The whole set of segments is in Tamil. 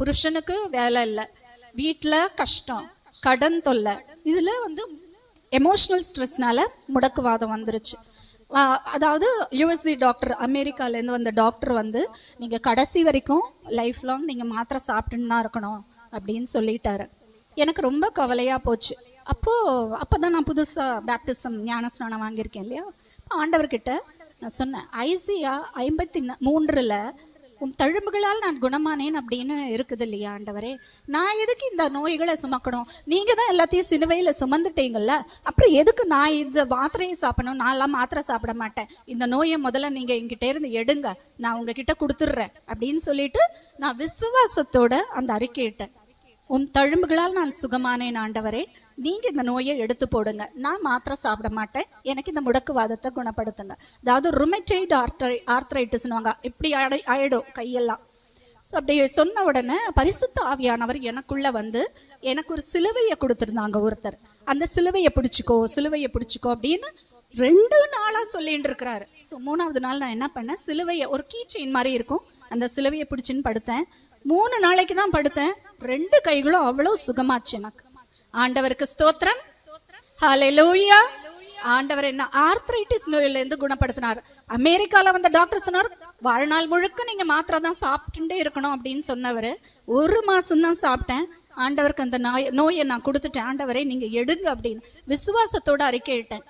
புருஷனுக்கு வேலை இல்லை. வீட்டில் கஷ்டம் கடன் தொல்லை. இதில் வந்து எமோஷ்னல் ஸ்ட்ரெஸ்னால முடக்குவாதம் வந்துருச்சு. அதாவது யூஎஸ்சி டாக்டர் அமெரிக்காலேருந்து வந்த டாக்டர் வந்து நீங்கள் கடைசி வரைக்கும் லைஃப் லாங் நீங்கள் மாத்திரை சாப்பிட்டுன்னு தான் இருக்கணும் அப்படின்னு சொல்லிட்டாரு. எனக்கு ரொம்ப கவலையாக போச்சு. அப்போது அப்போ தான் நான் புதுசாக பேப்டிசம் ஞானஸ்நானம் வாங்கியிருக்கேன் இல்லையா? ஆண்டவர்கிட்ட நான் சொன்னேன் ஐசியா ஐம்பத்தி மூன்றில் உன் தழும்புகளால் நான் குணமானேன் அப்படின்னு இருக்குது இல்லையா ஆண்டவரே? நான் எதுக்கு இந்த நோய்களை சுமக்கணும்? நீங்கள் தான் எல்லாத்தையும் சிலுவையில் சுமந்துட்டீங்கல்ல? அப்புறம் எதுக்கு நான் இந்த மாத்திரையை சாப்பிடணும்? நான்லாம் மாத்திரை சாப்பிட மாட்டேன். இந்த நோயை முதல்ல நீங்கள் என்கிட்ட இருந்து எடுங்க. நான் உங்ககிட்ட கொடுத்துட்றேன் அப்படின்னு சொல்லிட்டு நான் விசுவாசத்தோட அந்த அறிக்கையிட்டேன் உன் தழும்புகளால் நான் சுகமானேன் ஆண்டவரே. நீங்க இந்த நோயை எடுத்து போடுங்க. நான் மாத்திரை சாப்பிட மாட்டேன். எனக்கு இந்த முடக்குவாதத்தை குணப்படுத்துங்க. அதாவது ருமெட்டைடு ஆர்ட்ரை ஆர்த்ரைட்டிஸ்னுவாங்க இப்படி ஆடை ஆயிடும் கையெல்லாம். ஸோ அப்படி சொன்ன உடனே பரிசுத்த ஆவியானவர் எனக்குள்ள வந்து எனக்கு ஒரு சிலுவையை கொடுத்துருந்தாங்க ஒருத்தர். அந்த சிலுவையை பிடிச்சிக்கோ சிலுவையை பிடிச்சிக்கோ அப்படின்னு ரெண்டு நாளாக சொல்லிட்டு இருக்கிறாரு. ஸோ மூணாவது நாள் நான் என்ன பண்ணேன்? சிலுவையை ஒரு கீ செயின் மாதிரி இருக்கும். அந்த சிலுவையை பிடிச்சின்னு படுத்தேன். மூணு நாளைக்கு தான் படுத்தேன். ரெண்டு கைகளும் அவ்வளோ சுகமாச்சு எனக்கு. ஆண்டவருக்கு ஸ்தோத்திரம். ஹலெலூயா ஆண்டவர் என்ன ஆர்த்ரைட்டிஸ் நோயிலேருந்து குணப்படுத்தினார். அமெரிக்கால வந்த டாக்டர் சொன்னார் வாழ்நாள் முழுக்க நீங்க மாத்திரை தான் சாப்பிட்டுட்டே இருக்கணும் அப்படின்னு சொன்னவர். ஒரு மாசம் தான் சாப்பிட்டேன். ஆண்டவருக்கு அந்த நோய் நோயை நான் கொடுத்துட்டேன். ஆண்டவரை நீங்க எடுங்க அப்படின்னு விசுவாசத்தோட அறிக்கையிட்டேன்.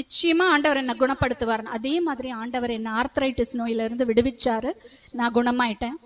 நிச்சயமா ஆண்டவர் என்ன குணப்படுத்துவார் அதே மாதிரி ஆண்டவர் என்ன ஆர்த்ரைட்டிஸ் நோயிலிருந்து விடுவிச்சாரு. நான் குணமாயிட்டேன்.